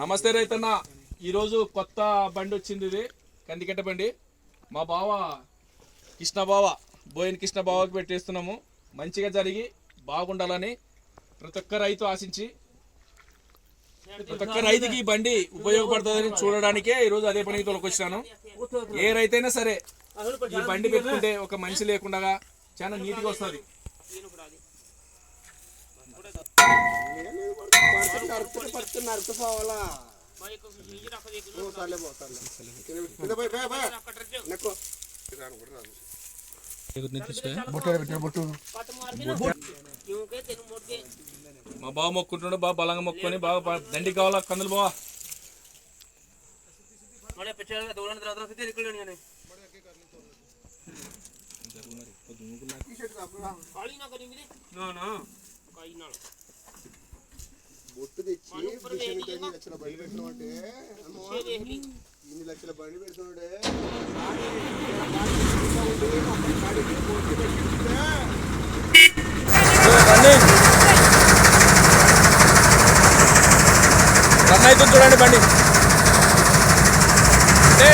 నమస్తే రైతన్న. ఈరోజు కొత్త బండి వచ్చింది ఇది. కందికట్ట బండి. మా బావ కృష్ణ బావ బోయిన కృష్ణ బావకి పెట్టేస్తున్నాము. మంచిగా జరిగి బాగుండాలని ప్రతి ఒక్క రైతు ఆశించి ప్రతి ఒక్క రైతుకి ఈ బండి ఉపయోగపడుతుందని చూడడానికే ఈరోజు అదే పనికి తొలకొచ్చినాను ఏ రైతైనా సరే ఈ బండి పెట్టుకుంటే ఒక మనిషి లేకుండా చాలా నీట్గా వస్తుంది. మా బావ మొక్కుంటున్నాడు బాగా బలంగా మొక్కుని బాగా దండి కావాలా? కందులు బావా? బొట్టు తెచ్చి ఐదు లక్షల బండి పెడుతున్నామంటే? ఇన్ని లక్షల బండి పెడుతున్నాడే రన్ అవుతుంది చూడండి బండి. అంటే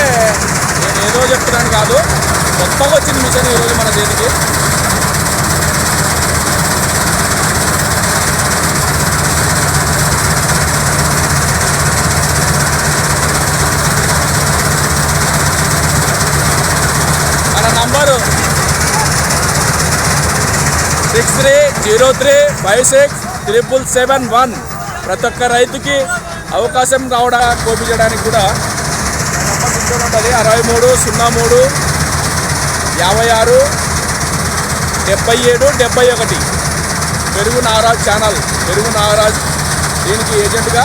నేను ఏదో చెప్తున్నాను కాదు. కొత్తగా వచ్చింది మిషన్ ఈరోజు మన చేతికి number six three zero three five six triple seven one ప్రతి ఒక్క రైతుకి అవకాశం రావడా కోపించడానికి కూడా? ఉంటుంది. అరవై మూడు సున్నా మూడు యాభై ఆరు డెబ్బై ఏడు డెబ్బై ఒకటి. పెరుగు నాగరాజ్ ఛానల్. పెరుగు నాగరాజ్ దీనికి ఏజెంట్గా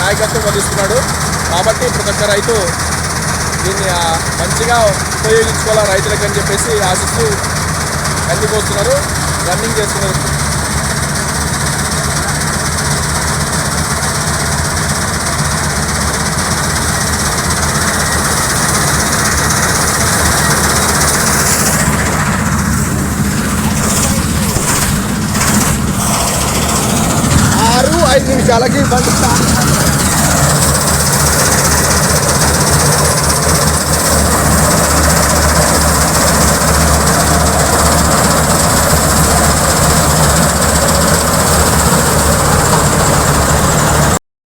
నాయకత్వం వహిస్తున్నాడు. కాబట్టి ప్రతి ఒక్క రైతు దీన్ని మంచిగా ఉపయోగించుకోవాలి రైతులకు అని చెప్పేసి ఆశిస్తూ కందిపోతున్నారు రన్నింగ్ చేస్తున్నారు. ఆరు ఐదు నిమిషాలకి బండి